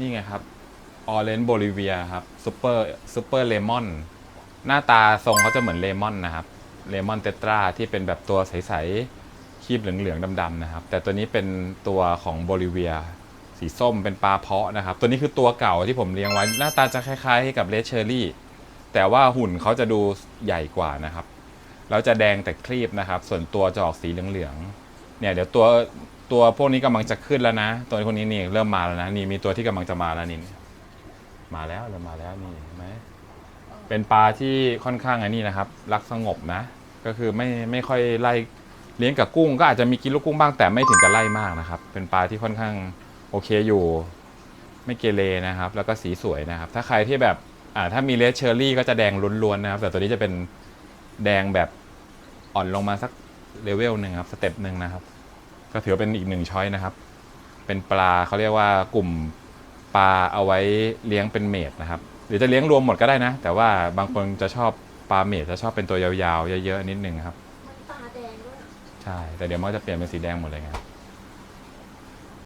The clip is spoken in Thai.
นี่ไงครับออเรน b ์โบลิเวียครับซูเปอร์ซูเปอร์เลมอนหน้าตาทรงเขาจะเหมือนเลมอนนะครับเลมอนเตตราที่เป็นแบบตัวใสๆคีบเหลืองๆดำๆนะครับ แต่ตัวนี้เป็นตัวของโบลิเวีย สีส้มเป็นปลาเพาะนะครับ ตัวนี้คือตัวเก่าที่ผมเลี้ยงไว้ หน้าตาจะคล้ายๆกับเลเชอรี่ แต่ว่าหุ่นเขาจะดูใหญ่กว่านะครับแล้วจะแดงแต่ครีบนะครับ ส่วนตัวจะออกสีเหลืองๆ เนี่ยเดี๋ยวตัวตัวพวกนี้กำลังจะขึ้นแล้วนะ ตัวพวกนี้นี่เริ่มมาแล้วนะนี่มีตัวที่กำลังจะมาแล้วนี่มาแล้วเริ่มมาแล้วนี่เห็นไหมเป็นปลาที่ค่อนข้างอ้นี่นะครับ รักสงบนะ ก็คือไม่ไม่ค่อยไล่เลี้ยงกับกุ้ง ก็อาจจะมีกินลูกกุ้งบ้างแต่ไม่ถึงกับไล่มากนะครับ เป็นปลาที่ค่อนข้างโอเคอยู่ไม่เกเรนะครับ แล้วก็สีสวยนะครับ ถ้าใครที่แบบอ่าถ้ามีเลดเชอร์รี่ก็จะแดงล้วนๆนะครับ แต่ตัวนี้จะเป็นแดงแบบอ่อนลงมาสัก เลเวลหนึ่งครับสเต็ปหนึ่งนะครับ ก็ถือว่าเป็นอีกหนึ่งช้อยนะครับ เป็นปลาเขาเรียกว่ากลุ่มปลาเอาไว้เลี้ยงเป็นเมดนะครับหรือจะเลี้ยงรวมหมดก็ได้นะ แต่ว่าบางคนจะชอบปลาเมดจะชอบเป็นตัวยาวๆ เยอะๆนิดนึงครับ มันตาแดงด้วยใช่ แต่เดี๋ยวมันก็จะเปลี่ยนเป็นสีแดงหมดเลยไง